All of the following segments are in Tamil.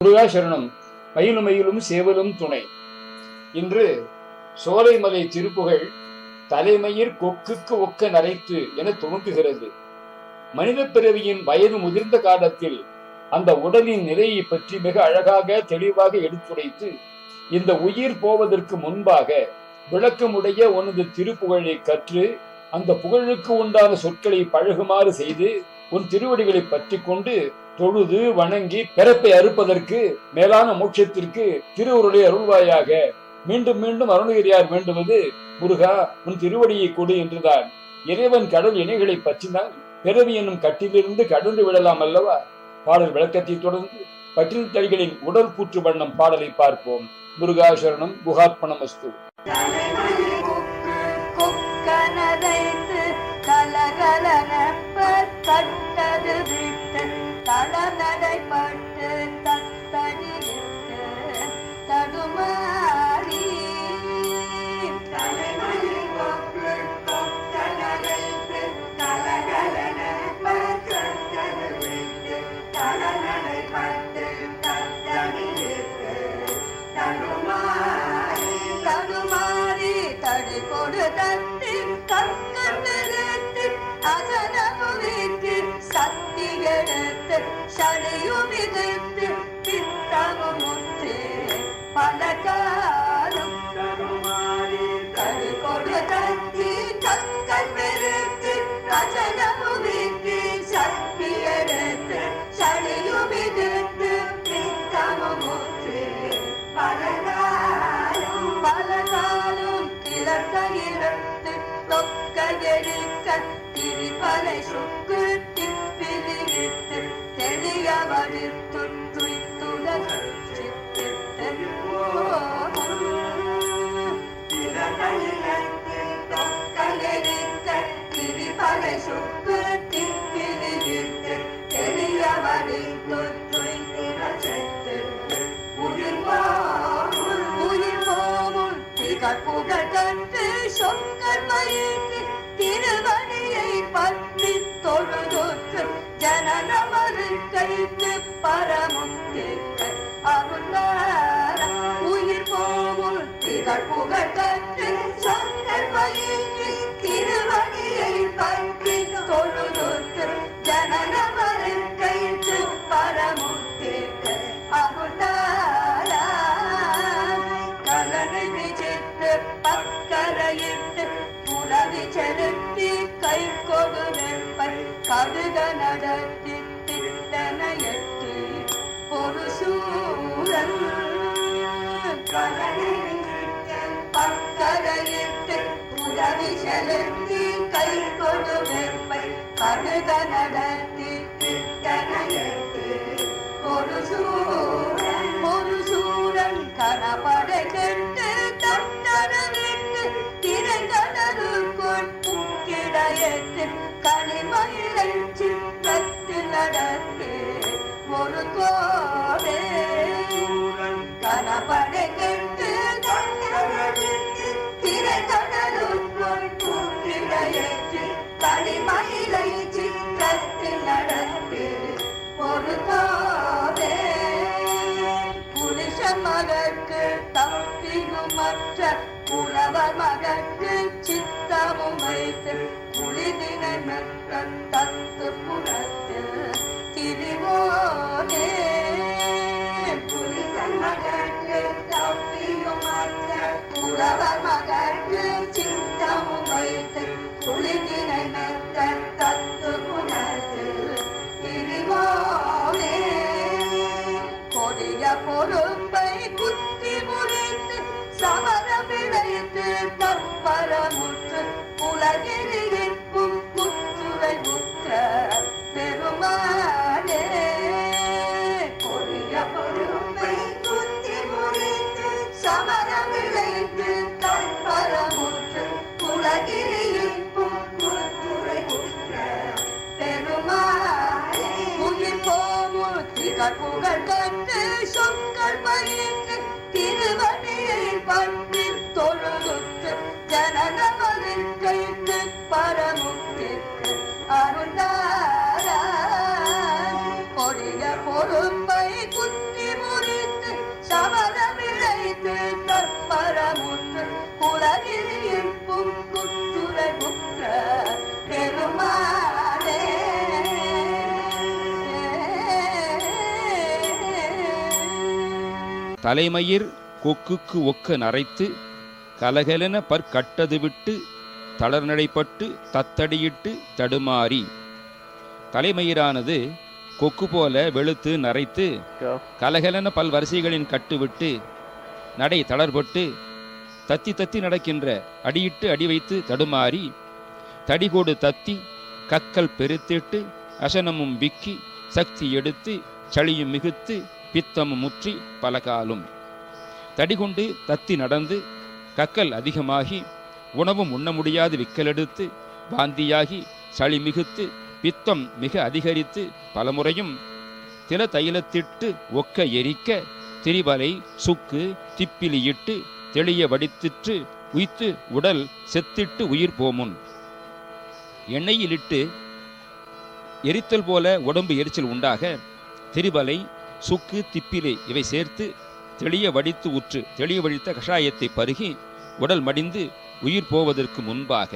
முருகா சரணம் மயிலுமயிலும் சேவலும் துணை. இன்று சோலைமலை திருப்புகழ் தலைமயிர் கொக்குக்கு ஒக்க நரைத்து என துவங்குகிறது. மனித பிறவியின் வயது முதிர்ந்த காலத்தில் அந்த உடலின் நிலையை பற்றி மிக அழகாக தெளிவாக எடுத்துரைத்து இந்த உயிர் போவதற்கு முன்பாக விளக்கமுடைய உனது திருப்புகழை கற்று அந்த புகழுக்கு உண்டான சொற்களை பழகுமாறு செய்து உன் திருவடிகளை பற்றி கொண்டு தொழுது வணங்கி பிறப்பை அறுப்பதற்கு மேலான மோட்சத்திற்கு திருவுருளை அருள்வாயாக. மீண்டும் மீண்டும் அருணகிரியார் வேண்டுவது முருகா உன் திருவடியை கொடு என்றுதான். இறைவன் கடல் இணைகளை பற்றினால் பிறவி என்னும் கட்டிலிருந்து கடந்து விடலாம் அல்லவா? பாடல் விளக்கத்தை தொடர்ந்து பட்டில் தடிகளின் உடல் கூற்று வண்ணம் பாடலை பார்ப்போம். முருகாசரணம் குஹார்ப்பணம் அஸ்து கொக்கனதைத்து கலகலனப்ப விட்டு தடநடைப்பட்டு சடையும் எதிர்த்து பித்தமும் பல காலம் தடுமாறி தடி கொடு தத்தி கற்கள் நிறுத்து அகரமுவித்து சக்தி எடுத்து சடையும் எதிர்த்து பித்தமும் முற்று பலகாலம் பலகாலம் கிழக்க இழந்து தொக்க திரிபலை சுக்கு சொங்கள் மயிற்று திருவடியை பற்றி தொழுதோற்று ஜனனமது கைக்கு பரமுத்திற்கு அருளார உயிர் போகும் திகழ் புகழ்கற்று கண்டு சொக்கர் மயிற்று திருவடியை பற்றி தொழுதொத்து ஜனனமது கைக்கு பரமுத்திற்கு அருளாரா கலனை விஜித்து பக்கரையிட்டு கடுக நடத்தி திட்டன ஒரு சூழல் பக்கரையிட்டு புலவி செலுத்தி கை கொடு வெப்பை. கடுக நடத்தி திட்டன ஒரு சூரன் ஒரு சூரன் கனபட கெட்டு தட்டட விட்டு திரைக்கடலுக்குள் சித்தத்து நடத்து ஒரு கோடே கனபட கெட்டு தட்டட விட்டு திரைக்கடலுக்குள் புக்கிடையத்து களிமயிலை சித்தத்து நடத்து ஒரு கோடே புருஷன் மகற்கு தப்பினும் புலவர் மகற்கு சித்தமும் வைத்து குளிதினை தத்து புறத்தில் பொறுப்பை குத்தி முடித்து சமரம் விளைத்து தற்பரமுற்று உலகிலிருக்கும் புகழ் கண்டு சொங்கள் பயின்று தலைமயிர் கொக்குக்கு ஒக்க நரைத்து கலகலென பற்கட்டது விட்டு தளர்நடைப்பட்டு தத்தடியிட்டு தடுமாறி. தலைமயிரானது கொக்கு போல வெளுத்து நரைத்து கலகலென பல் வரிசைகளின் கட்டு விட்டு நடை தளர்பட்டு தத்தி தத்தி நடக்கின்ற அடியிட்டு அடி வைத்து தடுமாறி தடிகோடு தத்தி கக்கல் பெருத்திட்டு அசனமும் விக்கி சக்தி எடுத்து சளியும் மிகுத்து பித்தம் முற்றி பலகாலும். தடிகொண்டு தத்தி நடந்து கக்கல் அதிகமாகி உணவும் உண்ண முடியாது விக்கலெடுத்து வாந்தியாகி சளி மிகுத்து பித்தம் மிக அதிகரித்து பலமுறையும் தில தைலத்திட்டு ஒக்க எரிக்க திரிவலை சுக்கு திப்பிலியிட்டு தெளிய வடித்திற்று உய்த்து உடல் செத்திட்டு உயிர் போமுன். எண்ணெயிலிட்டு எரித்தல் போல உடம்பு எரிச்சல் உண்டாக திரிவலை சுக்கு திப்பிலை இவை சேர்த்து தெளிய வடித்து உற்று தெளிய வடித்த கஷாயத்தை பருகி உடல் மடிந்து உயிர் போவதற்கு முன்பாக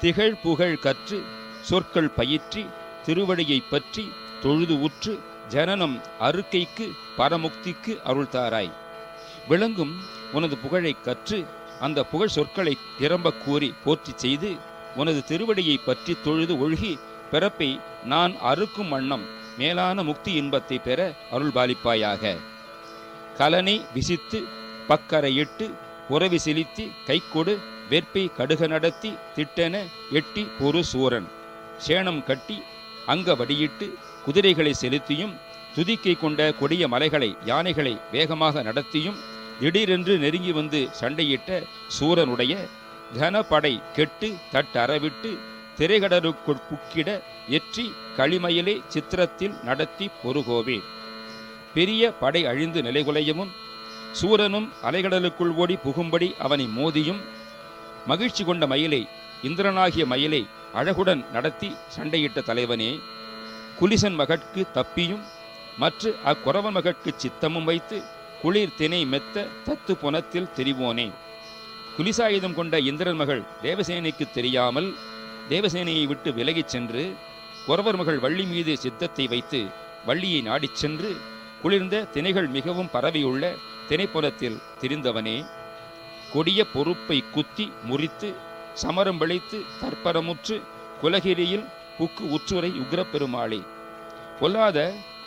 திகழ் புகழ் கற்று சொற்கள் பயிற்றி திருவடியை பற்றி தொழுது உற்று ஜனனம் அறுக்கைக்கு பரமுக்திக்கு அருள்தாராய் விளங்கும் உனது புகழைக் கற்று அந்த புகழ் சொற்களை திரம்ப கூறி போற்றி செய்து உனது திருவடியை பற்றி தொழுது ஒழுகி பிறப்பை நான் அறுக்கும் வண்ணம் மேலான முக்தி இன்பத்தை பெற அருள் பாலிப்பாயாக கலனை விசித்து பக்கரையிட்டு உறவி செலுத்தி கைக்கொடு வெற்பை கடுக நடத்தி திட்டென எட்டி பொறு சூரன். சேணம் கட்டி அங்க வடியிட்டு குதிரைகளை செலுத்தியும் துதிக்கை கொண்ட கொடிய மலைகளை யானைகளை வேகமாக நடத்தியும் திடீரென்று நெருங்கி வந்து சண்டையிட்ட சூரனுடைய கனபடை கெட்டு தட்டறவிட்டு திரைகடலுக்குள் புக்கிட எற்றி களிமயிலே சித்திரத்தில் நடத்தி பொறுகோவே. பெரிய படை அழிந்து நிலைகுலையவும் சூரனும் அலைகடலுக்குள் ஓடி புகும்படி அவனை மோதியும் மகிழ்ச்சி கொண்ட மயிலை இந்திரனாகிய மயிலை அழகுடன் நடத்தி சண்டையிட்ட தலைவனே குலிசன் மகட்கு தப்பியும் மற்ற அக்குறவன் மகட்கு சித்தமும் வைத்து குளிர் தினை மெத்த தத்து புனத்தில் தெரிவோனே. குலிசாயுதம் கொண்ட இந்திரன் மகள் தேவசேனைக்கு தெரியாமல் தேவசேனையை விட்டு விலகிச் சென்று குறவர் மகள் வள்ளி மீது சித்தத்தை வைத்து வள்ளியை நாடிச் சென்று குளிர்ந்த திணைகள் மிகவும் பரவியுள்ள திணைப்புறத்தில் திரிந்தவனே கொடிய பொறுப்பை குத்தி முறித்து சமரம் விளைத்து தற்பரமுற்று குலகிரியில் புக்கு உற்றுரை உக்ரப்பெருமாளே. பொல்லாத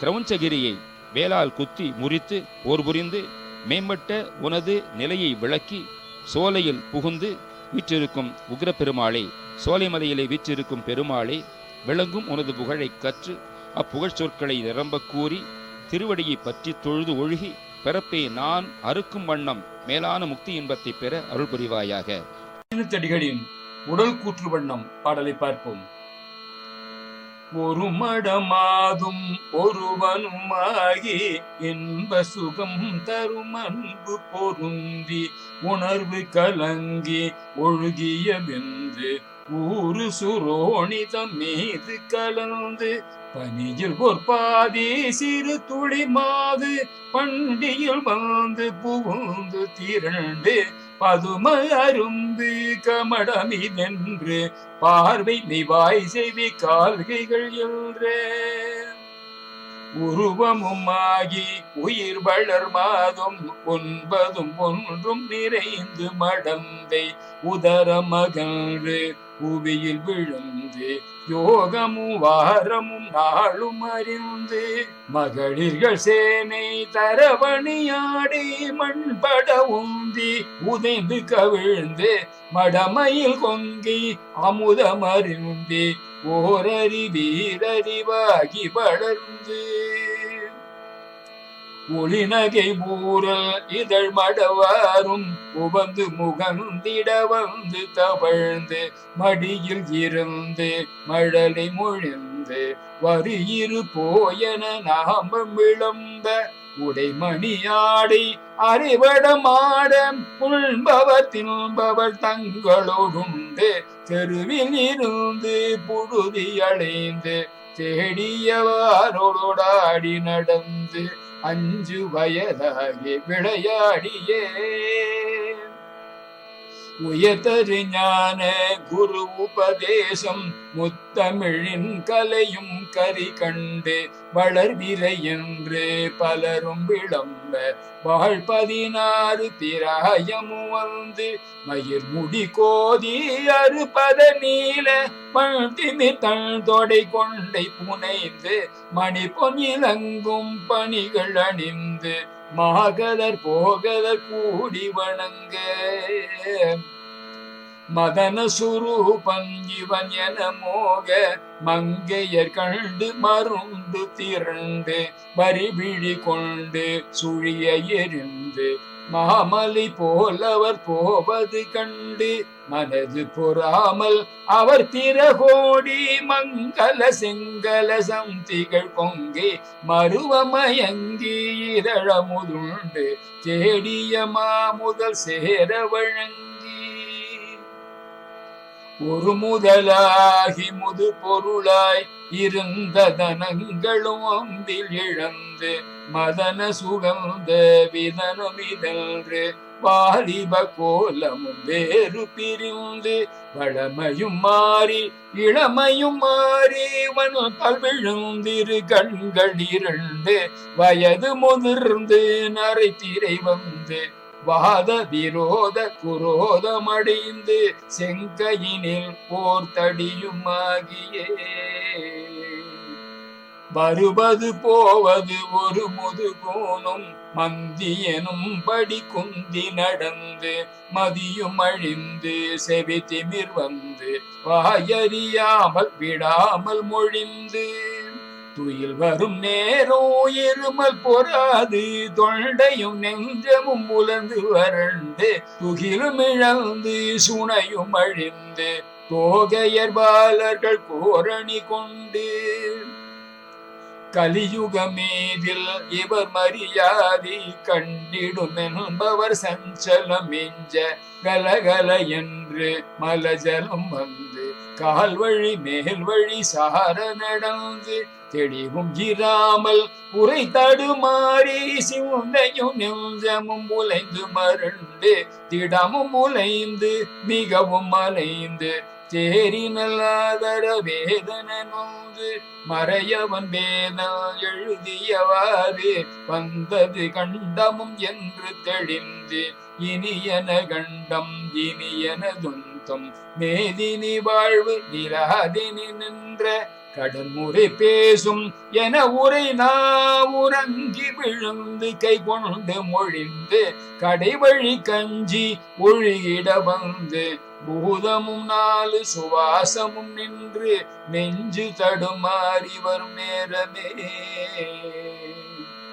கிரௌஞ்சகிரியை வேளால் குத்தி முறித்து போர் புரிந்து மேம்பட்ட உனது நிலையை விளக்கி சோலையில் புகுந்து வீற்றிருக்கும் உக்ரப்பெருமாளே சோலைமலையிலே வீற்றிருக்கும் பெருமாளே விளங்கும் உனது புகழைக் கற்று அப்புகழ் சொற்களை நிரம்பக் கூறி திருவடியை பற்றி தொழுது ஒழுகி பிறப்பே நான் அறுக்கும் வண்ணம் மேலான முக்தி இன்பத்தை பெற அருள் புரிவாயாக தடிகளின் உடல் கூற்று வண்ணம் பாடலை பார்ப்போம். ஒரு மடமாதும் ஒருவனுமாகி இன்ப சுகம் தரும் அன்பு பொருந்தி உணர்வு கலங்கி ஒழுகிய வென்று ஊரு சுரோணிதம் மீது கலந்து பனியில் பொற்பாதி சிறு துளி மாது பண்டியில் வந்து புகுந்து திரண்டு பதும அருந்து கமடமிதென்று பார்வை நிவாய் செவி கால்கைகள் என்றே. உருவமும் ஆகி உயிர் வளர் மாதும் ஒன்பதும் ஒன்றும் நிறைந்து மடந்தை உதர மகன்று புவியில் விழுந்து யோகமும் வாரமும் நாளும் அறிந்து மகளிர்கள் சேனை தரவணியாடி மண்பட உந்தி உதைந்து கவிழ்ந்து மடமையில் கொங்கி அமுதம் அறிந்து ஓரறி வீரறிவாகி வளர்ந்து ஒளிநகை ஊரல் இதழ் மடவாரும் உபந்து முகந்திட வந்து தவழ்ந்து மடியில் இருந்து மழலை முழிந்து வரியிரு போயன நாமம் விளம்ப உடைமணியாடை அறிவடமாட உள்பவர் தின்பவர் தங்களோடுண்டு தெருவில் இருந்து புழுதி அடைந்து தேடியவாரோடாடி நடந்து அஞ்சு வயதாகி விளையாடியே. உயர்தரு ஞான குரு உபதேசம். முத்தமிழின் கலையும் கரி கண்டு வளர்விரை என்று பலரும் விளம்ப. வாழ் பதினாறு திராயமு வந்து மயிர் முடி கோதி அறுபத நீல பழ்திமி தன் தொடை கொண்டை புனைந்து மணி பொன்னிலங்கும் பணிகள் அணிந்து மாகதர் போகதர் கூடி வணங்க. மதன சுரூபன் இவன் என மோக மங்கையர் கண்டு மருந்து திரண்டு வரிவிழி கொண்டு சுழிய எரிந்து மாமலை போலவர் போவது கண்டு மனது பொறாமல் அவர் திரகோடி மங்கள செங்கல சந்திகள் பொங்கி மருவமயங்கி இரழமுதுண்டு தேடிய மாமுதல் சேர வழங்க ஒரு முதலாகி முது பொருளாய் இருந்த தனங்களும் ஒன்றில் இழந்து மதன சுகந்த விதனமிதன்று வாலிப கோலமும் வேறு பிரிந்து வளமையும் மாறி இளமையும் மாறி வன் பல்விழுந்திரு கண்கள் இரண்டு வயது முதிர்ந்து நரை திரை வந்து வாத விரோத குரோதமடைந்து செங்கையினில் போர்த்தடியுமாகியே வருவது போவது ஒரு முதுகோனும் மந்தியனும் படி குந்தி நடந்து மதியும் அழிந்து செவி திமிர் வந்து வாயறியாமல் விடாமல் மொழிந்து துயில் வரும் நேரோ இருமல் பொறாது. தொண்டையும் நெஞ்சமும் உலர்ந்து வறண்டு. துகிலும் இழந்து சுனையும் அழிந்து. தோகையர் பாலர்கள் கோரணி கொண்டு. கலியுகமேதில் இவர் மரியாதை கண்டிடும் என்பவர் சஞ்சலம் எஞ்ச கலகல என்று மலஜலம் வந்து. கால் வழி மேல் வழி சார நடந்து. தெளிவும் இராமல் உரை தடுமாறி சிந்தையும் நெஞ்சமும் உலைந்து மருண்டு திடமும் உலைந்து மிகவும் அலைந்து தேரினல்லாதர வேதன நொந்து மறையவன் வேதம் எழுதியவாறு வந்தது கண்டமும் என்று தெளிந்து இனியன கண்டம் இனியன துந்தம் மேதினி வாழ்வு நிலாதினி நின்ற கடன்முறை பேசும் என உரை உறங்கி விழுந்து கை கொண்டு மொழிந்து கடைவழி கஞ்சி ஒழுகிட வந்து பூதமும் நாலு சுவாசமும் நின்று நெஞ்சு தடுமாறி வரும் நேரமே.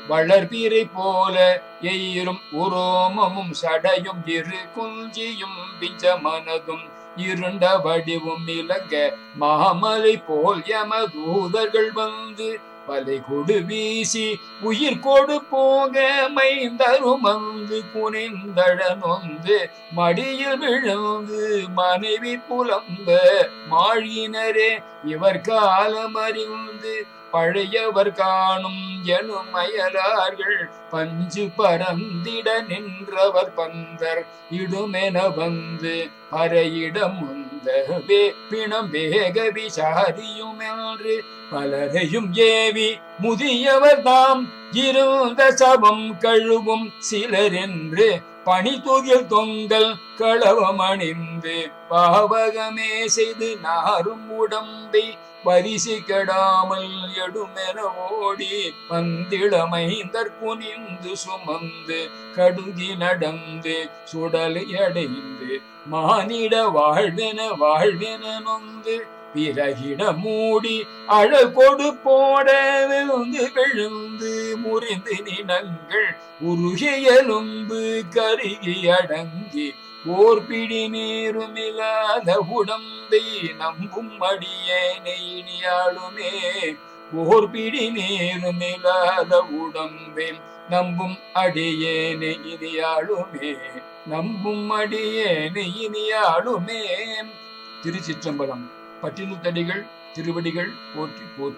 வளர்பிறை போல எயிரும் உரோமமும் சடையும் இரு குஞ்சியும் பிஞ்ச மனதும் இருண்ட வடிவும் இலங்க மாமலை போல் யம தூதர்கள் வந்து பலை கொடு வீசி உயிர் கொடு போக மைந்தரும் வந்து குனிந்தழ நொந்து மடியில் விழுந்து மனைவி புலம்ப மாழினரே இவர் காலம் அறிந்து பழையவர் காணும் எனும் அயலார்கள் பஞ்சு பரந்திட நின்றவர் பந்தர் இடுமென வந்து பறையிடம் முந்தவே பிணம் வேக விசாரியும் பலரையும் ஏவி முதியவர் தாம் இருந்த சபம் கழுவும் சிலர் என்று பணித்துகில் தொங்கல் களவமணிந்து பாவகமே செய்து நாரும் உடம்பை பரிசு கெடாமல் எடுமென ஓடி பந்திளமைந்தற் குனிந்து சுமந்து கடுகி நடந்து சுடலை அடைந்து மானிட வாழ்வென வாழ்வென நொந்து பிறகிட மூடி அழகொடு கொடு போட விழுந்து விழுந்து முறிந்து நினங்கள் உருகிய எலும்பு கருகி அடங்கி ஓர் பிடி நீருமில்லாத உடம்பை நம்பும் அடியேனை இனியாளுமே. ஓர் பிடி நீருமில்லாத உடம்பை நம்பும் அடியேனை இனியாளுமே. நம்பும் அடியேனை இனியாளுமே. திருச்சிற்றம்பலம். பட்டினத்தடிகள் திருவடிகள் போற்றி போற்றி.